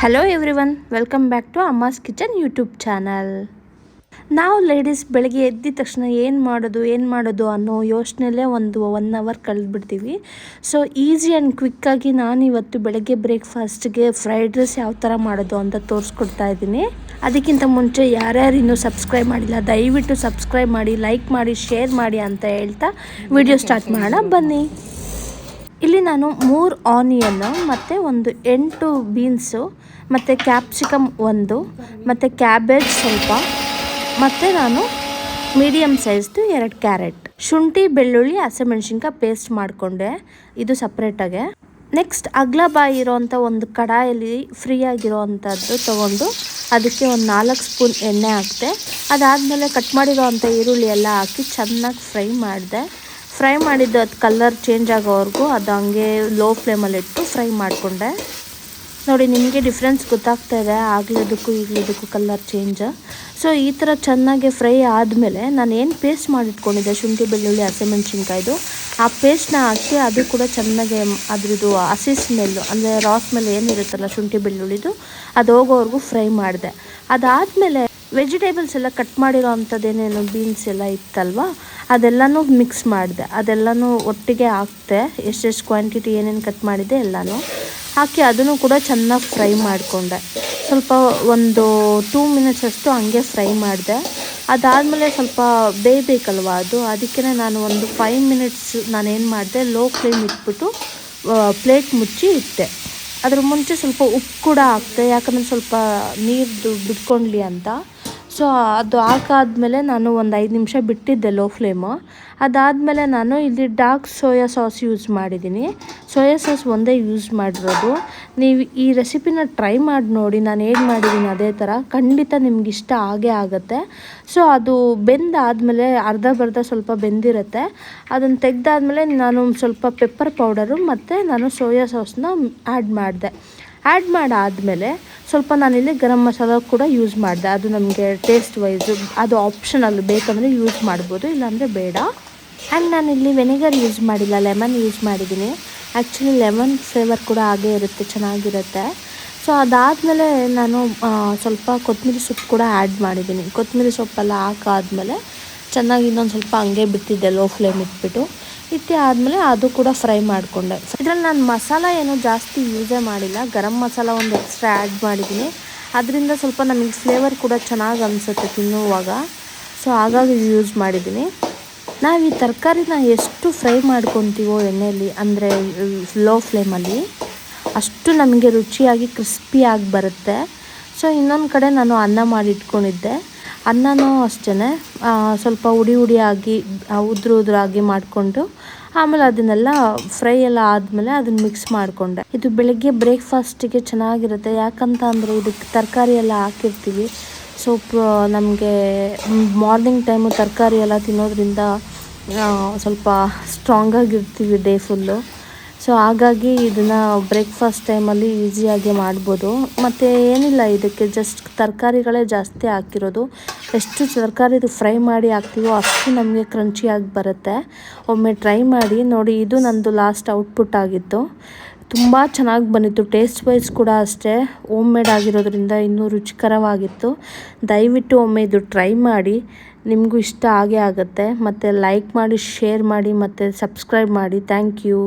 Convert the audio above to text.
Hello everyone welcome back to Amma's kitchen YouTube channel ನಾವು ladies ಬೆಳಗ್ಗೆ ಎದ್ದಿದ ತಕ್ಷಣ ಏನು ಮಾಡೋದು ಏನು ಮಾಡೋದು ಅನ್ನೋ ಯೋಚನೆಯಲ್ಲೇ ಒಂದು ಒನ್ ಅವರ್ ಕಳೆದ್ಬಿಡ್ತೀವಿ ಸೊ ಈಸಿ ಆ್ಯಂಡ್ ಕ್ವಿಕ್ಕಾಗಿ ನಾನು ಇವತ್ತು ಬೆಳಗ್ಗೆ ಬ್ರೇಕ್ಫಾಸ್ಟ್ಗೆ ಫ್ರೈಡ್ ರೈಸ್ ಯಾವ ಥರ ಮಾಡೋದು ಅಂತ ತೋರಿಸ್ಕೊಡ್ತಾ ಇದ್ದೀನಿ. ಅದಕ್ಕಿಂತ ಮುಂಚೆ ಯಾರ್ಯಾರು ಇನ್ನೂ ಸಬ್ಸ್ಕ್ರೈಬ್ ಮಾಡಿಲ್ಲ, ದಯವಿಟ್ಟು ಸಬ್ಸ್ಕ್ರೈಬ್ ಮಾಡಿ ಲೈಕ್ ಮಾಡಿ ಶೇರ್ ಮಾಡಿ ಅಂತ ಹೇಳ್ತಾ ವಿಡಿಯೋ ಸ್ಟಾರ್ಟ್ ಮಾಡೋಣ, ಬನ್ನಿ. ಇಲ್ಲಿ ನಾನು ಮೂರು ಆನಿಯನ್ನು ಮತ್ತು ಒಂದು ಎಂಟು ಬೀನ್ಸು, ಮತ್ತು ಕ್ಯಾಪ್ಸಿಕಮ್ ಒಂದು, ಮತ್ತು ಕ್ಯಾಬೇಜ್ ಸ್ವಲ್ಪ, ಮತ್ತು ನಾನು ಮೀಡಿಯಮ್ ಸೈಜ್ದು ಎರಡು ಕ್ಯಾರೆಟ್. ಶುಂಠಿ, ಬೆಳ್ಳುಳ್ಳಿ, ಹಸಿಮೆಣ್ಸಿನ್ಕಾಯಿ ಪೇಸ್ಟ್ ಮಾಡಿಕೊಂಡೆ. ಇದು ಸಪ್ರೇಟಾಗೆ. ನೆಕ್ಸ್ಟ್ ಅಗ್ಲ ಬಾಯಿ ಇರೋವಂಥ ಒಂದು ಕಡಾಯಲ್ಲಿ ಫ್ರೀ ಆಗಿರೋ ಅಂಥದ್ದು ತೊಗೊಂಡು ಅದಕ್ಕೆ ಒಂದು ನಾಲ್ಕು ಸ್ಪೂನ್ ಎಣ್ಣೆ ಹಾಕಿದೆ ಅದಾದಮೇಲೆ ಕಟ್ ಮಾಡಿರೋ ಅಂಥ ಈರುಳ್ಳಿ ಎಲ್ಲ ಹಾಕಿ ಚೆನ್ನಾಗಿ ಫ್ರೈ ಮಾಡಿದೆ. ಫ್ರೈ ಮಾಡಿದ್ದು ಅದು ಕಲರ್ ಚೇಂಜ್ ಆಗೋವರೆಗೂ ಅದು ಹಂಗೆ ಲೋ ಫ್ಲೇಮಲ್ಲಿ ಇಟ್ಟು ಫ್ರೈ ಮಾಡಿಕೊಂಡೆ. ನೋಡಿ, ನಿಮಗೆ ಡಿಫ್ರೆನ್ಸ್ ಗೊತ್ತಾಗ್ತಾ ಇದೆ ಆಗ್ಲಿದ್ದಕ್ಕೂ ಈಗಲಿದ್ದಕ್ಕೂ ಕಲರ್ ಚೇಂಜ್ ಸೊ ಈ ಥರ ಚೆನ್ನಾಗಿ ಫ್ರೈ ಆದಮೇಲೆ ನಾನು ಏನು ಪೇಸ್ಟ್ ಮಾಡಿಟ್ಕೊಂಡಿದ್ದೆ, ಶುಂಠಿ, ಬೆಳ್ಳುಳ್ಳಿ ಹಸಿಮೆಣ್ಸಿನ್ಕಾಯ್ದು ಆ ಪೇಸ್ಟ್ನ ಹಾಕಿ ಅದು ಕೂಡ ಚೆನ್ನಾಗಿ ಅದ್ರದ್ದು ಹಸಿ ಸ್ಮೆಲ್ಲು ಅಂದರೆ ರಾ ಸ್ಮೆಲ್ ಏನಿರುತ್ತಲ್ಲ ಶುಂಠಿ, ಬೆಳ್ಳುಳ್ಳಿದು, ಅದು ಹೋಗೋವರೆಗೂ ಫ್ರೈ ಮಾಡಿದೆ. ಅದಾದಮೇಲೆ ವೆಜಿಟೇಬಲ್ಸ್ ಎಲ್ಲ ಕಟ್ ಮಾಡಿರೋ ಅಂಥದ್ದೇನೇನು ಬೀನ್ಸ್ ಎಲ್ಲ ಇತ್ತಲ್ವ? ಅದೆಲ್ಲನೂ ಮಿಕ್ಸ್ ಮಾಡಿದೆ. ಅದೆಲ್ಲನೂ ಒಟ್ಟಿಗೆ ಹಾಕ್ತೆ ಎಷ್ಟೆಷ್ಟು ಕ್ವಾಂಟಿಟಿ ಏನೇನು ಕಟ್ ಮಾಡಿದ್ದೆ ಎಲ್ಲನೂ ಹಾಕಿ ಅದನ್ನು ಕೂಡ ಚೆನ್ನಾಗಿ ಫ್ರೈ ಮಾಡಿಕೊಂಡೆ. ಸ್ವಲ್ಪ ಒಂದು ಟೂ ಮಿನಿಟ್ಸ್ ಅಷ್ಟು ಹಂಗೆ ಫ್ರೈ ಮಾಡಿದೆ. ಅದಾದಮೇಲೆ ಸ್ವಲ್ಪ ಬೇಯಬೇಕಲ್ವ ಅದು? ಅದಕ್ಕೆ ನಾನು ಒಂದು ಫೈವ್ ಮಿನಿಟ್ಸ್ ನಾನೇನು ಮಾಡಿದೆ ಲೋ ಫ್ಲೇಮ್ ಇಟ್ಬಿಟ್ಟು ಪ್ಲೇಟ್ ಮುಚ್ಚಿ ಇಟ್ಟೆ. ಅದ್ರ ಮುಂಚೆ ಸ್ವಲ್ಪ ಉಪ್ಪು ಕೂಡ ಹಾಕ್ತೆ ಯಾಕಂದರೆ ಸ್ವಲ್ಪ ನೀರು ಬಿಟ್ಕೊಂಡ್ಲಿ ಅಂತ. ಸೊ ಅದು ಹಾಕಾದ್ಮೇಲೆ ನಾನು ಒಂದು ಐದು ನಿಮಿಷ ಬಿಟ್ಟಿದ್ದೆ ಲೋ ಫ್ಲೇಮು. ಅದಾದಮೇಲೆ ನಾನು ಇಲ್ಲಿ ಡಾರ್ಕ್ ಸೋಯಾ ಸಾಸ್ ಯೂಸ್ ಮಾಡಿದ್ದೀನಿ ಸೋಯಾ ಸಾಸ್ ಒಂದೇ ಯೂಸ್ ಮಾಡಿರೋದು. ನೀವು ಈ ರೆಸಿಪಿನ ಟ್ರೈ ಮಾಡಿ ನೋಡಿ, ನಾನು ಏನು ಮಾಡಿದ್ದೀನಿ ಅದೇ ಥರ ಖಂಡಿತ ನಿಮ್ಗೆ ಇಷ್ಟ ಆಗೇ ಆಗುತ್ತೆ. ಸೊ ಅದು ಬೆಂದಾದಮೇಲೆ ಅರ್ಧ ಬರ್ಧ ಸ್ವಲ್ಪ ಬೆಂದಿರುತ್ತೆ. ಅದನ್ನು ತೆಗೆದಾದ್ಮೇಲೆ ನಾನು ಸ್ವಲ್ಪ ಪೆಪ್ಪರ್ ಪೌಡರು ಮತ್ತು ನಾನು ಸೋಯಾ ಸಾಸ್ನ ಆ್ಯಡ್ ಮಾಡಿದೆ. ಆ್ಯಡ್ ಮಾಡಾದಮೇಲೆ ಸ್ವಲ್ಪ ನಾನಿಲ್ಲಿ ಗರಂ ಮಸಾಲ ಕೂಡ ಯೂಸ್ ಮಾಡಿದೆ. ಅದು ನಮಗೆ ಟೇಸ್ಟ್ ವೈಸು ಅದು ಆಪ್ಷನಲ್ ಬೇಕಂದರೆ ಯೂಸ್ ಮಾಡ್ಬೋದು, ಇಲ್ಲಾಂದರೆ ಬೇಡ. ಆ್ಯಂಡ್ ನಾನಿಲ್ಲಿ ವೆನಿಗರ್ ಯೂಸ್ ಮಾಡಿಲ್ಲ ಲೆಮನ್ ಯೂಸ್ ಮಾಡಿದ್ದೀನಿ. ಆ್ಯಕ್ಚುಲಿ ಲೆಮನ್ ಫ್ಲೇವರ್ ಕೂಡ ಹಾಗೇ ಇರುತ್ತೆ, ಚೆನ್ನಾಗಿರುತ್ತೆ. ಸೊ ಅದಾದಮೇಲೆ ನಾನು ಸ್ವಲ್ಪ ಕೊತ್ತಂಬರಿ ಸೊಪ್ಪು ಕೂಡ ಆ್ಯಡ್ ಮಾಡಿದ್ದೀನಿ. ಕೊತ್ತಂಬರಿ ಸೊಪ್ಪೆಲ್ಲ ಹಾಕಾದ್ಮೇಲೆ ಚೆನ್ನಾಗಿ ಇನ್ನೊಂದು ಸ್ವಲ್ಪ ಹಂಗೆ ಬಿಟ್ಟಿದ್ದೆ ಲೋ ಫ್ಲೇಮ್ ಇಟ್ಬಿಟ್ಟು. ಇಟ್ಟು ಆದಮೇಲೆ ಅದು ಕೂಡ ಫ್ರೈ ಮಾಡಿಕೊಂಡೆ. ಇದರಲ್ಲಿ ನಾನು ಮಸಾಲ ಏನು ಜಾಸ್ತಿ ಯೂಸೇ ಮಾಡಿಲ್ಲ. ಗರಂ ಮಸಾಲ ಒಂದು ಎಕ್ಸ್ಟ್ರಾ ಆ್ಯಡ್ ಮಾಡಿದ್ದೀನಿ ಅದರಿಂದ ಸ್ವಲ್ಪ ನಮಗೆ ಫ್ಲೇವರ್ ಕೂಡ ಚೆನ್ನಾಗಿ ಅನಿಸುತ್ತೆ ತಿನ್ನುವಾಗ. ಸೊ ಹಾಗಾಗಿ ಯೂಸ್ ಮಾಡಿದ್ದೀನಿ ನಾವು ಈ ತರಕಾರಿನ ಎಷ್ಟು ಫ್ರೈ ಮಾಡ್ಕೊತೀವೋ ಎಣ್ಣೆಯಲ್ಲಿ ಅಂದರೆ ಲೋ ಫ್ಲೇಮಲ್ಲಿ ಅಷ್ಟು ನಮಗೆ ರುಚಿಯಾಗಿ ಕ್ರಿಸ್ಪಿಯಾಗಿ ಬರುತ್ತೆ. ಸೊ ಇನ್ನೊಂದು ಕಡೆ ನಾನು ಅನ್ನ ಮಾಡಿ ಇಟ್ಕೊಂಡಿದ್ದೆ ಅನ್ನನೂ ಅಷ್ಟೇ ಸ್ವಲ್ಪ ಉಡಿ ಉಡಿಯಾಗಿ ಉದ್ರು ಉದುರಾಗಿ ಮಾಡಿಕೊಂಡು, ಆಮೇಲೆ ಅದನ್ನೆಲ್ಲ ಫ್ರೈ ಎಲ್ಲ ಆದಮೇಲೆ ಅದನ್ನ ಮಿಕ್ಸ್ ಮಾಡಿಕೊಂಡೆ. ಇದು ಬೆಳಗ್ಗೆ ಬ್ರೇಕ್ಫಾಸ್ಟಿಗೆ ಚೆನ್ನಾಗಿರುತ್ತೆ. ಯಾಕಂತ ಅಂದರೆ ಇದಕ್ಕೆ ತರಕಾರಿ ಎಲ್ಲ ಹಾಕಿರ್ತೀವಿ. ಸೊ ನಮಗೆ ಮಾರ್ನಿಂಗ್ ಟೈಮು ತರಕಾರಿ ಎಲ್ಲ ತಿನ್ನೋದ್ರಿಂದ ಸ್ವಲ್ಪ ಸ್ಟ್ರಾಂಗಾಗಿರ್ತೀವಿ ಡೇ ಫುಲ್ಲು ಸೊ ಹಾಗಾಗಿ ಇದನ್ನು ಬ್ರೇಕ್ಫಾಸ್ಟ್ ಟೈಮಲ್ಲಿ ಈಸಿಯಾಗಿ ಮಾಡ್ಬೋದು. ಮತ್ತು ಏನಿಲ್ಲ, ಇದಕ್ಕೆ ಜಸ್ಟ್ ತರಕಾರಿಗಳೇ ಜಾಸ್ತಿ ಹಾಕಿರೋದು. ಎಷ್ಟು ತರಕಾರಿದು ಫ್ರೈ ಮಾಡಿ ಹಾಕ್ತೀವೋ ಅಷ್ಟು ನಮಗೆ ಕ್ರಂಚಿಯಾಗಿ ಬರುತ್ತೆ. ಒಮ್ಮೆ ಟ್ರೈ ಮಾಡಿ ನೋಡಿ, ಇದು ನಂದು ಲಾಸ್ಟ್ ಔಟ್ಪುಟ್ ಆಗಿತ್ತು. ತುಂಬ ಚೆನ್ನಾಗಿ ಬಂದಿತ್ತು, ಟೇಸ್ಟ್ ವೈಸ್ ಕೂಡ ಅಷ್ಟೇ. ಓಮ್ ಮೇಡ್ ಆಗಿರೋದ್ರಿಂದ ಇನ್ನೂ ರುಚಿಕರವಾಗಿತ್ತು. ದಯವಿಟ್ಟು ಒಮ್ಮೆ ಇದು ಟ್ರೈ ಮಾಡಿ, ನಿಮಗೂ ಇಷ್ಟ ಆಗೇ ಆಗುತ್ತೆ. ಮತ್ತು ಲೈಕ್ ಮಾಡಿ, ಶೇರ್ ಮಾಡಿ, ಮತ್ತು ಸಬ್ಸ್ಕ್ರೈಬ್ ಮಾಡಿ. Thank you.